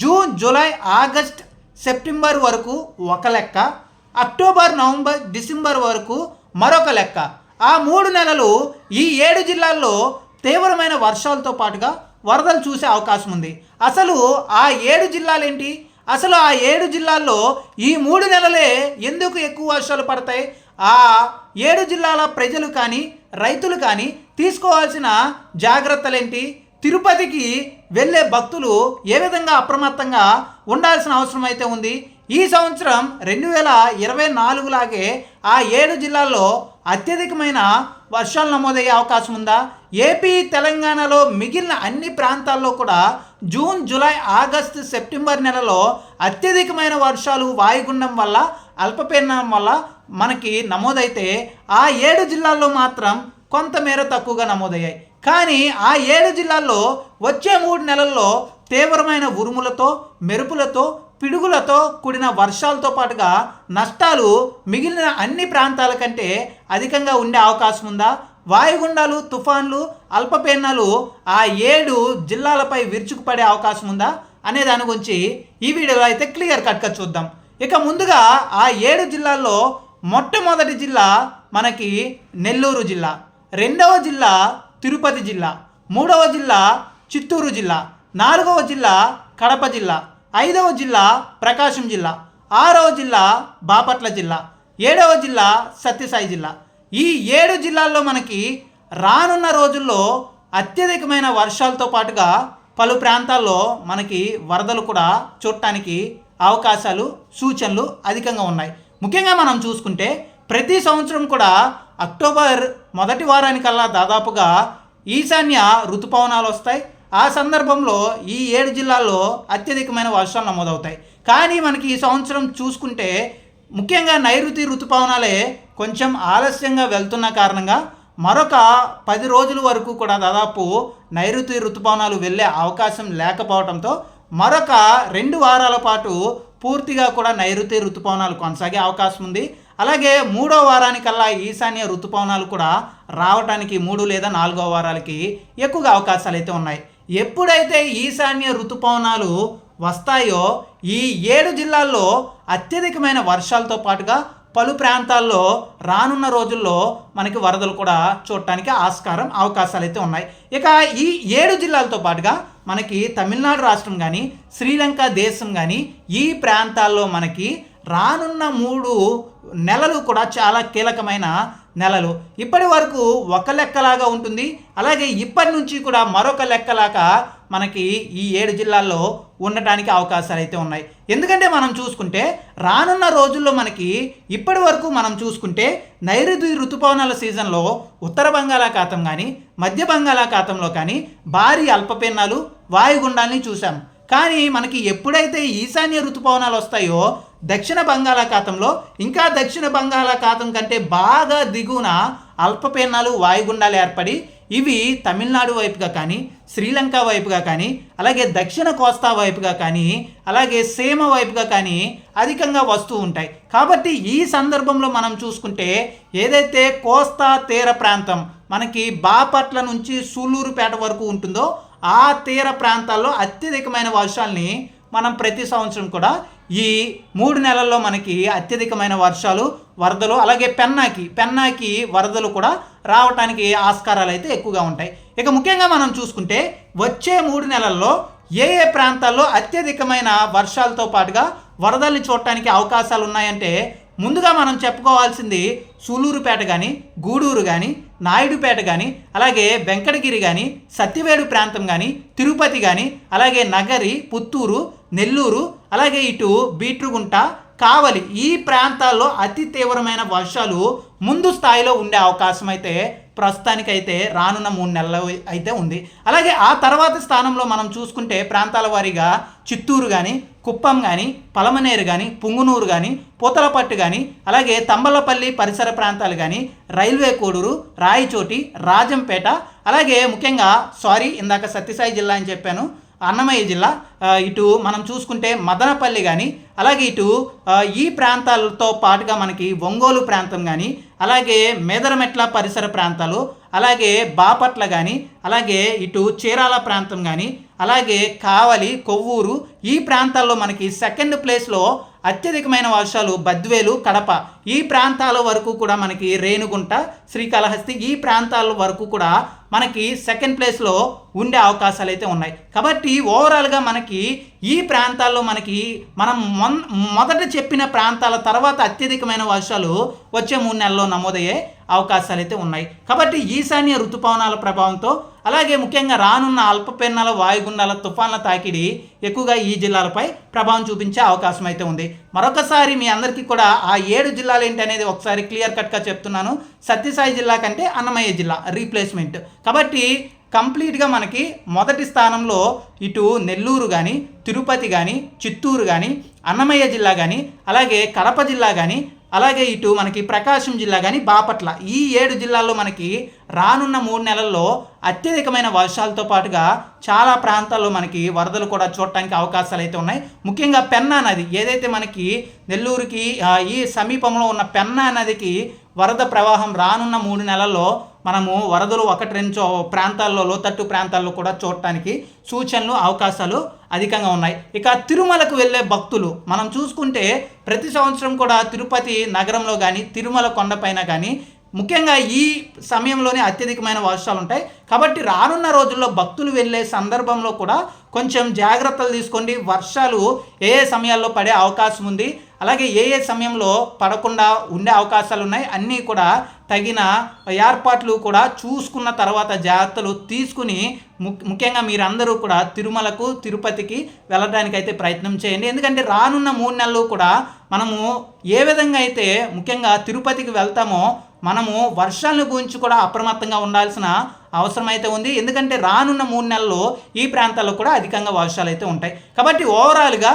June July August September వరకు ఒక లెక్క అక్టోబర్ నవంబర్ డిసెంబర్ వరకు మరొక లెక్క. ఆ మూడు నెలలు ఈ ఏడు జిల్లాల్లో తీవ్రమైన వర్షాలతో పాటుగా వరదలు చూసే అవకాశం ఉంది. అసలు ఆ ఏడు జిల్లాలేంటి? అసలు ఆ ఏడు జిల్లాల్లో ఈ మూడు నెలలే ఎందుకు ఎక్కువ వర్షాలు పడతాయి? ఆ ఏడు జిల్లాల ప్రజలు కానీ రైతులు కానీ తీసుకోవాల్సిన జాగ్రత్తలేంటి? తిరుపతికి వెళ్ళే భక్తులు ఏ విధంగా అప్రమత్తంగా ఉండాల్సిన అవసరం అయితే ఉంది? ఈ సంవత్సరం రెండు వేల ఇరవై నాలుగులాగే ఆ ఏడు జిల్లాల్లో అత్యధికమైన వర్షాలు నమోదయ్యే అవకాశం ఉందా? ఏపీ తెలంగాణలో మిగిలిన అన్ని ప్రాంతాల్లో కూడా జూన్ జూలై ఆగస్టు సెప్టెంబర్ నెలలో అత్యధికమైన వర్షాలు వాయుగుండం వల్ల అల్పపీడనం వల్ల మనకి నమోదైతే ఆ ఏడు జిల్లాల్లో మాత్రం కొంతమేర తక్కువగా నమోదయ్యాయి. కానీ ఆ ఏడు జిల్లాల్లో వచ్చే మూడు నెలల్లో తీవ్రమైన ఉరుములతో మెరుపులతో పిడుగులతో కూడిన వర్షాలతో పాటుగా నష్టాలు మిగిలిన అన్ని ప్రాంతాల కంటే అధికంగా ఉండే అవకాశం ఉందా? వాయుగుండాలు తుఫాన్లు అల్పపీడనాలు ఆ ఏడు జిల్లాలపై విరుచుకుపడే అవకాశం ఉందా? అనే దాని గురించి ఈ వీడియోలో అయితే క్లియర్ కట్గా చూద్దాం. ఇక ముందుగా ఆ ఏడు జిల్లాల్లో మొట్టమొదటి జిల్లా మనకి నెల్లూరు జిల్లా. రెండవ జిల్లా తిరుపతి జిల్లా మూడవ జిల్లా చిత్తూరు జిల్లా నాలుగవ జిల్లా కడప జిల్లా ఐదవ జిల్లా ప్రకాశం జిల్లా ఆరవ జిల్లా బాపట్ల జిల్లా ఏడవ జిల్లా సత్యసాయి జిల్లా. ఈ ఏడు జిల్లాల్లో మనకి రానున్న రోజుల్లో అత్యధికమైన వర్షాలతో పాటుగా పలు ప్రాంతాల్లో మనకి వరదలు కూడా చూడటానికి అవకాశాలు సూచనలు అధికంగా ఉన్నాయి. ముఖ్యంగా మనం చూసుకుంటే ప్రతి సంవత్సరం కూడా అక్టోబర్ మొదటి వారానికల్లా దాదాపుగా ఈశాన్య ఋతుపవనాలు వస్తాయి ఆ సందర్భంలో ఈ ఏడు జిల్లాల్లో అత్యధికమైన వర్షాలు నమోదవుతాయి. కానీ మనకి ఈ సంవత్సరం చూసుకుంటే ముఖ్యంగా నైరుతి ఋతుపవనాలే కొంచెం ఆలస్యంగా వెళ్తున్న కారణంగా మరొక పది రోజుల వరకు కూడా దాదాపు నైరుతి ఋతుపవనాలు వెళ్ళే అవకాశం లేకపోవడంతో మరొక రెండు వారాల పాటు పూర్తిగా కూడా నైరుతి ఋతుపవనాలు కొనసాగే అవకాశం ఉంది. అలాగే మూడో వారానికల్లా ఈశాన్య ఋతుపవనాలు కూడా రావడానికి మూడు లేదా నాలుగో వారాలకి ఎక్కువగా అవకాశాలు అయితే ఉన్నాయి. ఎప్పుడైతే ఈశాన్య ఋతుపవనాలు వస్తాయో ఈ ఏడు జిల్లాల్లో అత్యధికమైన వర్షాలతో పాటుగా పలు ప్రాంతాల్లో రానున్న రోజుల్లో మనకి వరదలు కూడా చూడటానికి ఆస్కారం అవకాశాలు అయితే ఉన్నాయి. ఇక ఈ ఏడు జిల్లాలతో పాటుగా మనకి తమిళనాడు రాష్ట్రం కానీ శ్రీలంక దేశం కానీ ఈ ప్రాంతాల్లో మనకి రానున్న మూడు నెలలు కూడా చాలా కీలకమైన నెలలు. ఇప్పటి వరకు ఒక లెక్కలాగా ఉంటుంది. అలాగే ఇప్పటి నుంచి కూడా మరొక లెక్కలాగా మనకి ఈ ఏడు జిల్లాల్లో ఉండటానికి అవకాశాలు అయితే ఉన్నాయి. ఎందుకంటే మనం చూసుకుంటే రానున్న రోజుల్లో మనకి ఇప్పటి వరకు మనం చూసుకుంటే నైరుతి ఋతుపవనాల సీజన్లో ఉత్తర బంగాళాఖాతం కానీ మధ్య బంగాళాఖాతంలో కానీ భారీ అల్పపీడనాలు వాయుగుండాల్ని చూసాం కానీ మనకి ఎప్పుడైతే ఈశాన్య ఋతుపవనాలు వస్తాయో దక్షిణ బంగాళాఖాతంలో ఇంకా దక్షిణ బంగాళాఖాతం కంటే బాగా దిగువన అల్పపీడనాలు వాయుగుండాలు ఏర్పడి ఇవి తమిళనాడు వైపుగా కానీ శ్రీలంక వైపుగా కానీ అలాగే దక్షిణ కోస్తా వైపుగా కానీ అలాగే సీమ వైపుగా కానీ అధికంగా వస్తూ ఉంటాయి. కాబట్టి ఈ సందర్భంలో మనం చూసుకుంటే ఏదైతే కోస్తా తీర ప్రాంతం మనకి బాపట్ల నుంచి సూళ్ళూరుపేట వరకు ఉంటుందో ఆ తీర ప్రాంతాల్లో అత్యధికమైన వర్షాల్ని మనం ప్రతి సంవత్సరం కూడా ఈ మూడు నెలల్లో మనకి అత్యధికమైన వర్షాలు వరదలు అలాగే పెన్నాకి పెన్నాకి వరదలు కూడా రావటానికి ఆస్కారాలు అయితే ఎక్కువగా ఉంటాయి. ఇక ముఖ్యంగా మనం చూసుకుంటే వచ్చే మూడు నెలల్లో ఏ ఏ ప్రాంతాల్లో అత్యధికమైన వర్షాలతో పాటుగా వరదల్ని చూడటానికి అవకాశాలు ఉన్నాయంటే ముందుగా మనం చెప్పుకోవాల్సింది సూలూరుపేట కానీ గూడూరు కానీ నాయుడుపేట కానీ అలాగే వెంకటగిరి కానీ సత్యవేడు ప్రాంతం కానీ తిరుపతి కానీ అలాగే నగరి పుత్తూరు నెల్లూరు అలాగే ఇటు బీట్రుగుంట కావలి ఈ ప్రాంతాల్లో అతి తీవ్రమైన వర్షాలు ముందు స్థాయిలో ఉండే అవకాశం అయితే ప్రస్తుతానికైతే రానున్న మూడు నెలలు అయితే ఉంది. అలాగే ఆ తర్వాత స్థానంలో మనం చూసుకుంటే ప్రాంతాల వారీగా చిత్తూరు కానీ కుప్పం కానీ పలమనేరు కానీ పుంగునూరు కానీ పూతలపట్టు కానీ అలాగే తంబలపల్లి పరిసర ప్రాంతాలు కానీ రైల్వే కోడూరు రాయచోటి రాజంపేట అలాగే ముఖ్యంగా సారీ ఇందాక సత్యసాయి జిల్లా అని చెప్పాను అన్నమయ్య జిల్లా ఇటు మనం చూసుకుంటే మదనపల్లి కానీ అలాగే ఇటు ఈ ప్రాంతాలతో పాటుగా మనకి ఒంగోలు ప్రాంతం కానీ అలాగే మేదరమెట్ల పరిసర ప్రాంతాలు అలాగే బాపట్ల కానీ అలాగే ఇటు చీరాల ప్రాంతం కానీ అలాగే కావలి కొవ్వూరు ఈ ప్రాంతాల్లో మనకి సెకండ్ ప్లేస్లో అత్యధికమైన వర్షాలు బద్వేలు కడప. ఈ ప్రాంతాల వరకు కూడా మనకి రేణుగుంట శ్రీకాళహస్తి ఈ ప్రాంతాల వరకు కూడా మనకి సెకండ్ ప్లేస్లో ఉండే అవకాశాలు అయితే ఉన్నాయి. కాబట్టి ఓవరాల్గా మనకి ఈ ప్రాంతాల్లో మనకి మనం మొదట చెప్పిన ప్రాంతాల తర్వాత అత్యధికమైన వర్షాలు వచ్చే మూడు నెలల్లో నమోదయ్యే అవకాశాలు అయితే ఉన్నాయి. కాబట్టి ఈశాన్య ఋతుపవనాల ప్రభావంతో అలాగే ముఖ్యంగా రానున్న అల్పపీడనాల వాయుగుండాల తుఫాన్ల తాకిడి ఎక్కువగా ఈ జిల్లాలపై ప్రభావం చూపించే అవకాశం అయితే ఉంది. మరొకసారి మీ అందరికీ కూడా ఆ ఏడు జిల్లాలు ఏంటి అనేది ఒకసారి క్లియర్ కట్గా చెప్తున్నాను. సత్యసాయి జిల్లా కంటే అన్నమయ్య జిల్లా రీప్లేస్మెంట్. కాబట్టి కంప్లీట్గా మనకి మొదటి స్థానంలో ఇటు నెల్లూరు కానీ తిరుపతి కానీ చిత్తూరు కానీ అన్నమయ్య జిల్లా కానీ అలాగే కడప జిల్లా కానీ అలాగే ఇటు మనకి ప్రకాశం జిల్లా కానీ బాపట్ల ఈ ఏడు జిల్లాల్లో మనకి రానున్న మూడు నెలల్లో అత్యధికమైన వర్షాలతో పాటుగా చాలా ప్రాంతాల్లో మనకి వరదలు కూడా చూడటానికి అవకాశాలు అయితే ఉన్నాయి. ముఖ్యంగా పెన్నా నది ఏదైతే మనకి నెల్లూరుకి ఈ సమీపంలో ఉన్న పెన్నా నదికి వరద ప్రవాహం రానున్న మూడు నెలల్లో మనము వరదలు ఒకటి రెండు ప్రాంతాల్లో లోతట్టు ప్రాంతాల్లో కూడా చూడటానికి సూచనలు అవకాశాలు అధికంగా ఉన్నాయి. ఇక తిరుమలకు వెళ్ళే భక్తులు మనం చూసుకుంటే ప్రతి సంవత్సరం కూడా తిరుపతి నగరంలో కానీ తిరుమల కొండపైన కానీ ముఖ్యంగా ఈ సమయంలోనే అత్యధికమైన వర్షాలు ఉంటాయి. కాబట్టి రానున్న రోజుల్లో భక్తులు వెళ్ళే సందర్భంలో కూడా కొంచెం జాగ్రత్తలు తీసుకోండి. వర్షాలు ఏ ఏ సమయాల్లో పడే అవకాశం ఉంది. అలాగే ఏ ఏ సమయంలో పడకుండా ఉండే అవకాశాలు ఉన్నాయి. అన్నీ కూడా తగిన ఏర్పాట్లు కూడా చూసుకున్న తర్వాత జాగ్రత్తలు తీసుకుని ముఖ్యంగా మీరందరూ కూడా తిరుమలకు తిరుపతికి వెళ్ళడానికి అయితే ప్రయత్నం చేయండి. ఎందుకంటే రానున్న మూడు నెలలు కూడా మనము ఏ విధంగా అయితే ముఖ్యంగా తిరుపతికి వెళ్తామో మనము వర్షాలను గురించి కూడా అప్రమత్తంగా ఉండాల్సిన అవసరం అయితే ఉంది. ఎందుకంటే రానున్న మూడు నెలల్లో ఈ ప్రాంతాల్లో కూడా అధికంగా వర్షాలు అయితే ఉంటాయి. కాబట్టి ఓవరాల్గా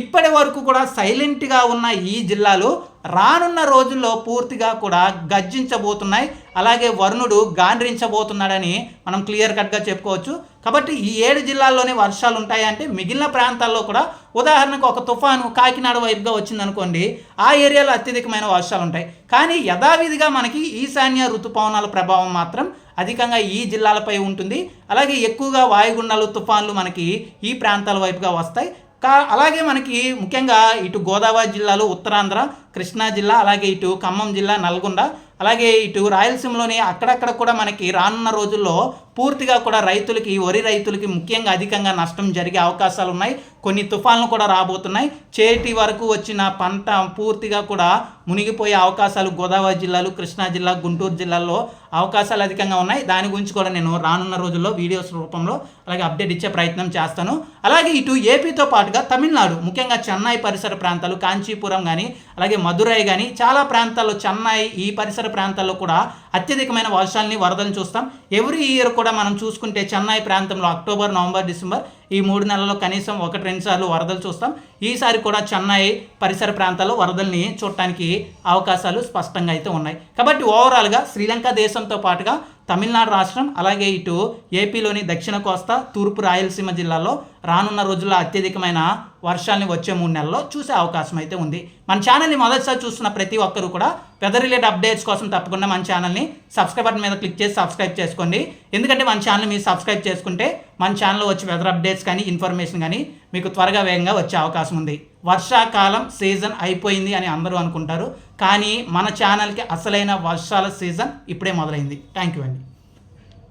ఇప్పటి వరకు కూడా సైలెంట్గా ఉన్న ఈ జిల్లాలు రానున్న రోజుల్లో పూర్తిగా కూడా గర్జించబోతున్నాయి. అలాగే వరుణుడు గాండ్రించబోతున్నాడని మనం క్లియర్ కట్గా చెప్పుకోవచ్చు. కాబట్టి ఈ ఏడు జిల్లాల్లోనే వర్షాలు ఉంటాయంటే మిగిలిన ప్రాంతాల్లో కూడా ఉదాహరణకు ఒక తుఫాను కాకినాడ వైపుగా వచ్చిందనుకోండి ఆ ఏరియాలో అత్యధికమైన వర్షాలు ఉంటాయి. కానీ యథావిధిగా మనకి ఈశాన్య ఋతుపవనాల ప్రభావం మాత్రం అధికంగా ఈ జిల్లాలపై ఉంటుంది. అలాగే ఎక్కువగా వాయుగుండాలు తుఫాన్లు మనకి ఈ ప్రాంతాల వైపుగా వస్తాయి. కా అలాగే మనకి ముఖ్యంగా ఇటు గోదావరి జిల్లాలో ఉత్తరాంధ్ర కృష్ణా జిల్లా అలాగే ఇటు ఖమ్మం జిల్లా నల్గొండ అలాగే ఇటు రాయలసీమలోని అక్కడక్కడ కూడా మనకి రానున్న రోజుల్లో పూర్తిగా కూడా రైతులకి వరి రైతులకి ముఖ్యంగా అధికంగా నష్టం జరిగే అవకాశాలు ఉన్నాయి కొన్ని తుఫాన్లు కూడా రాబోతున్నాయి. చేటి వరకు వచ్చిన పంట పూర్తిగా కూడా మునిగిపోయే అవకాశాలు గోదావరి జిల్లాలు కృష్ణా జిల్లా గుంటూరు జిల్లాల్లో అవకాశాలు అధికంగా ఉన్నాయి. దాని గురించి కూడా నేను రానున్న రోజుల్లో వీడియోస్ రూపంలో అలాగే అప్డేట్ ఇచ్చే ప్రయత్నం చేస్తాను. అలాగే ఇటు ఏపీతో పాటుగా తమిళనాడు ముఖ్యంగా చెన్నై పరిసర ప్రాంతాలు కాంచీపురం కానీ అలాగే మధురై కానీ చాలా ప్రాంతాల్లో చెన్నై ఈ పరిసర ప్రాంతాల్లో కూడా అత్యధికమైన వర్షాలని వరదలను చూస్తాం. ఎవ్రీ ఇయర్ కూడా మనం చూసుకుంటే చెన్నై ప్రాంతంలో అక్టోబర్ నవంబర్ డిసెంబర్ ఈ మూడు నెలల్లో కనీసం ఒకటి రెండు సార్లు వరదలు చూస్తాం. ఈసారి కూడా చెన్నై పరిసర ప్రాంతాల్లో వరదల్ని చూడటానికి అవకాశాలు స్పష్టంగా అయితే ఉన్నాయి. కాబట్టి ఓవరాల్గా శ్రీలంక దేశంతో పాటుగా తమిళనాడు రాష్ట్రం అలాగే ఇటు ఏపీలోని దక్షిణ కోస్తా తూర్పు రాయలసీమ జిల్లాలో రానున్న రోజుల్లో అత్యధికమైన వర్షాలని వచ్చే మూడు నెలల్లో చూసే అవకాశం అయితే ఉంది. మన ఛానల్ని మొదటిసారి చూస్తున్న ప్రతి ఒక్కరు కూడా వెదర్ రిలేటెడ్ అప్డేట్స్ కోసం తప్పకుండా మన ఛానల్ని సబ్స్క్రైబ్ బటన్ మీద క్లిక్ చేసి సబ్స్క్రైబ్ చేసుకోండి. ఎందుకంటే మన ఛానల్ మీరు సబ్స్క్రైబ్ చేసుకుంటే మన ఛానల్లో వచ్చే వెదర్ అప్డేట్స్ కానీ ఇన్ఫర్మేషన్ కానీ మీకు త్వరగా వేగంగా వచ్చే అవకాశం ఉంది. వర్షాకాలం సీజన్ అయిపోయింది అని అందరూ అనుకుంటారు. కానీ మన ఛానల్కి అసలైన వర్షాల సీజన్ ఇప్పుడే మొదలైంది. థ్యాంక్ యూ అండి.